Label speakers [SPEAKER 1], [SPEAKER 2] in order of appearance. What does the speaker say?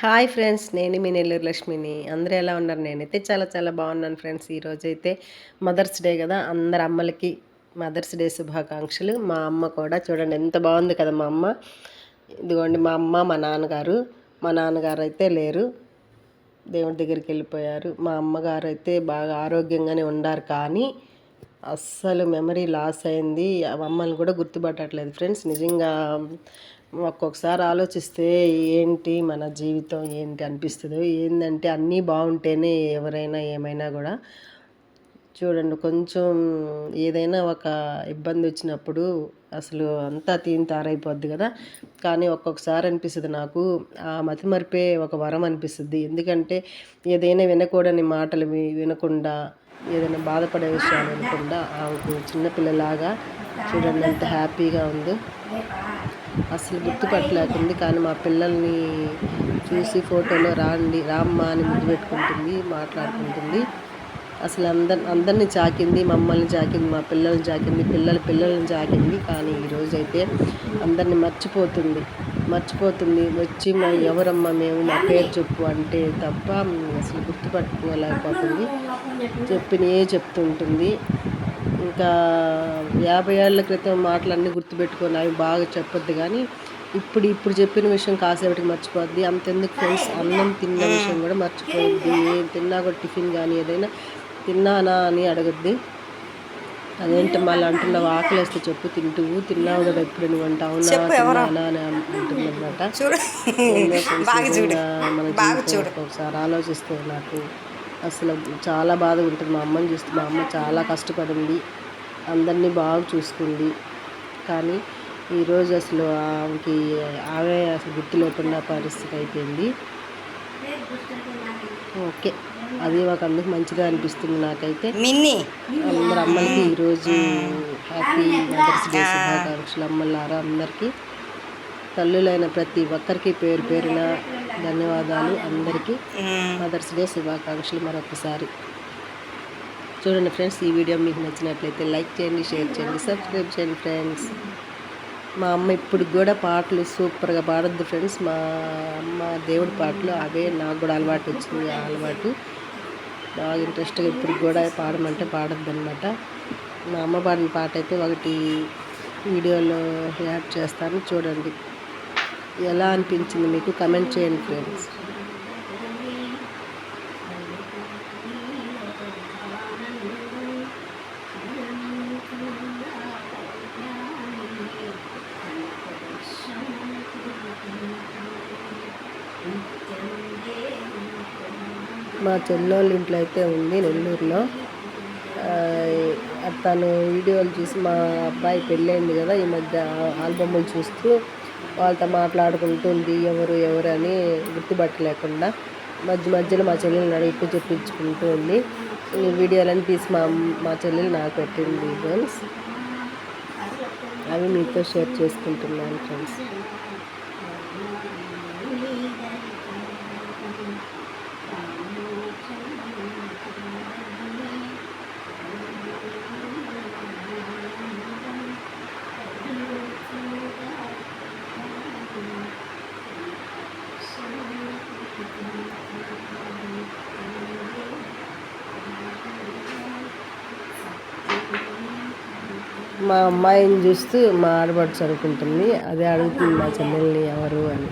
[SPEAKER 1] Hi friends నేను మీ నెల్లూరు లక్ష్మిని. అందరూ ఎలా ఉన్నారు? నేనైతే చాలా చాలా బాగున్నాను ఫ్రెండ్స్. ఈరోజైతే మదర్స్ డే కదా అందరు అమ్మలకి మదర్స్ డే శుభాకాంక్షలు. మా అమ్మ కూడా చూడండి ఎంత బాగుంది కదా మా అమ్మ. ఇదిగోండి మా అమ్మ మా నాన్నగారు. మా నాన్నగారు అయితే లేరు. దేవుడి దగ్గరికి వెళ్ళిపోయారు. మా అమ్మగారు అయితే బాగా ఆరోగ్యంగానే ఉండారు కానీ అస్సలు మెమరీ లాస్ అయింది. మమ్మల్ని కూడా గుర్తుపట్టట్లేదు ఫ్రెండ్స్. నిజంగా ఒక్కొక్కసారి ఆలోచిస్తే ఏంటి మన జీవితం ఏంటి అనిపిస్తుందో ఏంటంటే అన్నీ బాగుంటేనే ఎవరైనా ఏమైనా కూడా చూడండి కొంచెం ఏదైనా ఒక ఇబ్బంది వచ్చినప్పుడు అసలు అంతా తీన్ తారైపోద్ది కదా. కానీ ఒక్కొక్కసారి అనిపిస్తుంది నాకు ఆ మతిమరిపే ఒక వరం అనిపిస్తుంది. ఎందుకంటే ఏదైనా వినకూడని మాటలు వినకుండా ఏదైనా బాధపడే విషయాలు వినకుండా ఆమెకు చిన్నపిల్లలాగా చూడండి ఎంత హ్యాపీగా ఉందో. అసలు గుర్తుపట్టలేకుంది కానీ మా పిల్లల్ని చూసి ఫోటోలో రాండి రామ్మ అని ముద్దు పెట్టుకుంటుంది మాట్లాడుకుంటుంది. అసలు అందరి అందరినీ చాకింది మమ్మల్ని చాకింది మా పిల్లల్ని చాకింది పిల్లల పిల్లల్ని చాకింది. కానీ ఈరోజైతే అందరిని మర్చిపోతుంది. మర్చిపోతుంది. వచ్చి మా ఎవరమ్మా మేము మా పేరు చెప్పు అంటే తప్ప అసలు గుర్తుపట్టుకోలేకపోతుంది. చెప్పినయే చెప్తుంటుంది. ఇంకా యాభై ఏళ్ళ క్రితం మాటలన్నీ గుర్తుపెట్టుకొని అవి బాగా చెప్పొద్దు కానీ ఇప్పుడు ఇప్పుడు చెప్పిన విషయం కాసేపటికి మర్చిపోద్ది. అంతెందుకు ఫ్రెండ్స్ అన్నం తిన్న విషయం కూడా మర్చిపోద్ది. ఏం తిన్నా కూడా టిఫిన్ కానీ ఏదైనా తిన్నానా అని అడగద్ది. అదేంటి మళ్ళీ అంటున్నావు? ఆకలి వేస్తే చెప్పు తింటూ తిన్నావు కదా ఎప్పుడు? నువ్వు అంట అవునా? తిన్నానా అని అంటుంది అనమాట ఒకసారి ఆలోచిస్తే నాకు అసలు చాలా బాధగా ఉంటుంది. మా అమ్మని చూస్తే మా అమ్మ చాలా కష్టపడింది. అందరినీ బాగా చూసుకుంది. కానీ ఈరోజు అసలు ఆమెకి ఆమె అసలు గుర్తు లేకుండా పరిస్థితి అయిపోయింది. ఓకే. అది ఒక అందుకు మంచిగా అనిపిస్తుంది నాకైతే. అందరు అమ్మలకి ఈరోజు హ్యాపీ మదర్స్ డే శుభాకాంక్షలు అమ్మలారా అందరికీ. తల్లులైన ప్రతి ఒక్కరికి పేరు పేరున ధన్యవాదాలు అందరికీ. మదర్స్ డే శుభాకాంక్షలు మరొకసారి చూడండి ఫ్రెండ్స్ ఈ వీడియో మీకు నచ్చినట్లయితే లైక్ చేయండి షేర్ చేయండి సబ్స్క్రైబ్ చేయండి ఫ్రెండ్స్. మా అమ్మ ఇప్పుడు కూడా పాటలు సూపర్గా పాడద్దు ఫ్రెండ్స్. మా అమ్మ దేవుడి పాటలు అవే నాకు కూడా అలవాటు వచ్చింది ఆ అలవాటు. బాగా ఇంట్రెస్ట్గా ఇప్పుడు కూడా పాడమంటే పాడద్దు అనమాట మా అమ్మ పాడిన పాట అయితే ఒకటి వీడియోలో యాడ్ చేస్తాను చూడండి. ఎలా అనిపించింది మీకు? కమెంట్ చేయండి ఫ్రెండ్స్. మా చెల్లోళ్ళ ఇంట్లో అయితే ఉంది నెల్లూరులో. తను వీడియోలు చూసి మా అబ్బాయి పెళ్ళైంది కదా ఈ మధ్య ఆల్బమ్లు చూస్తూ వాళ్ళతో మాట్లాడుకుంటుంది ఎవరు ఎవరు అని గుర్తుపట్టలేకుండా మధ్య మధ్యలో మా చెల్లెలు నడిపి చెప్పించుకుంటూ ఉంది. ఈ వీడియోలను తీసి మా మా చెల్లెలు నాకు పెట్టింది ఫ్రెండ్స్ అవి మీతో షేర్ చేసుకుంటున్నాను ఫ్రెండ్స్. మా అమ్మాయిని చూస్తూ మా ఆడబడుచు అనుకుంటుంది. అదే అడుగుతుంది మా చెల్లెల్ని ఎవరు అని.